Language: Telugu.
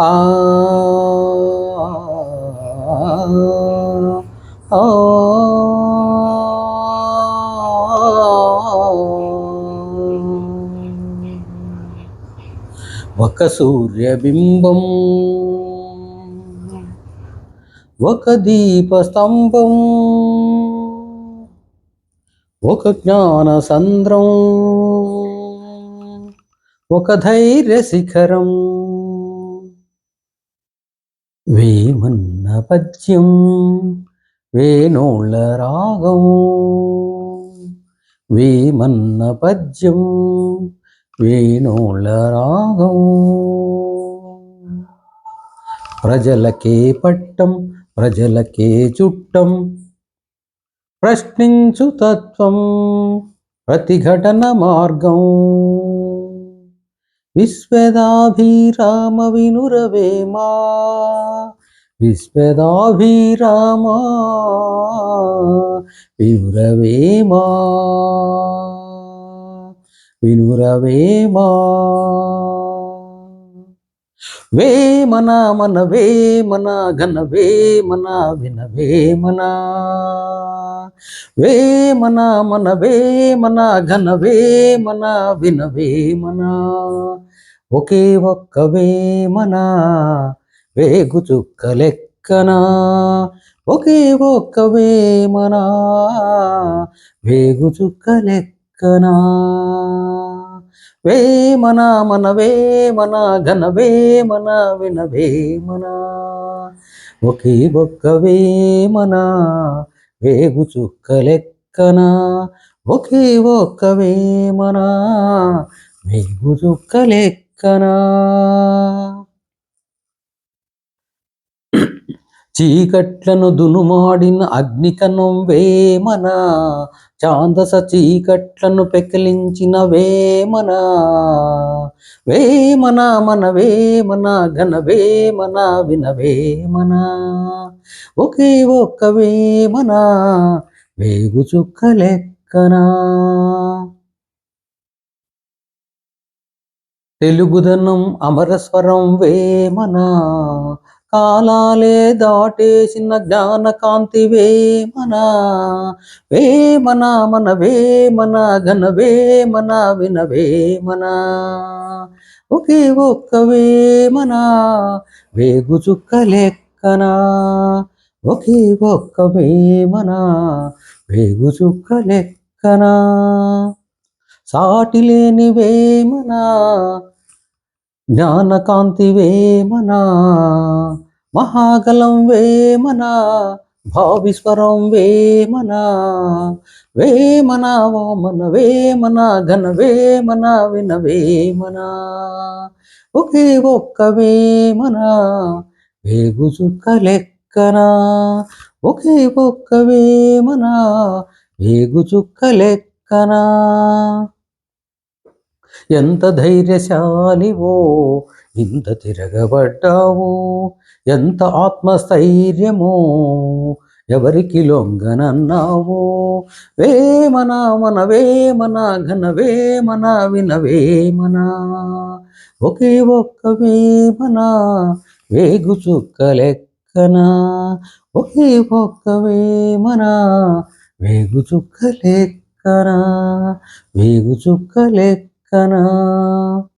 ఆ ఒక సూర్యబింబం ఒక దీపస్తంభం ఒక జ్ఞాన సంద్రం ఒక ధైర్య శిఖరం వేమన్న పద్యం వేణోళ్ళ రాగము వేమన్న పద్యం వేణోళ్ళ రాగము ప్రజలకే పట్టం ప్రజలకే చుట్టం. ప్రశ్నించు తత్వం ప్రతిఘటన మార్గం. విశ్వదాభిరామ వినురవేమా విశ్వదాభిరామ వినురవేమా వినురవేమా వేమన మన వేమన ఘన వేమన విన వేమన వేమన మన వేమన ఘన వేమన విన వేమన ఒకే ఒక్క వేమన వేగు చుక్క లెక్కన. ఒకే ఒక్క వేమన వేగు చుక్క లెక్కనా. వేమన మన వేమన ఘన వేమన విన వేమన. ఒకే ఒక్క వేమన వేగు చుక్క లెక్కన. ఒకే ఒక్క వేమన వేగు చుక్క లెక్కన చీకట్లను దునుమాడిన అగ్నికణం వేమన. చాందస చీకట్లను పెకిలించిన వేమన. వేమన మన వేమన ఘన వేమన విన వేమన. ఒకే ఒక్క వేమన వేగు చుక్క లెక్కన. తెలుగుదనం అమరస్వరం వేమన. కాలాలే దాటేసిన జ్ఞానకాంతి వేమన వేమన మన వేమన ఘన వేమన విన వేమన. ఒకే ఒక్క వేమన వేగు చుక్క లెక్కన. ఒకే ఒక్క వేమన వేగు చుక్క లెక్కన. సాటి లేని వేమన జ్ఞానకాంతి వేమనా మహాగలం వేమనా భావిస్వరం వేమనా వేమన వామన వేమన ఘన వేమన విన వేమన ఒకే ఒక్క వేమన వేగు చుక్క లెక్కన ఒకే ఒక్క వేమన వేగు చుక్క లెక్కన. ఎంత ధైర్యశాలివో ఇంత తిరగబడ్డావో ఎంత ఆత్మస్థైర్యమో ఎవరికి లొంగనన్నావో. వేమన మన వేమన ఘన వేమన విన వేమన ఒకే ఒక్క వేమన వేగు చుక్క లెక్కన ఒకే ఒక్క వేమన వేగు చుక్క లెక్కన వేగు చుక్క లెక్కన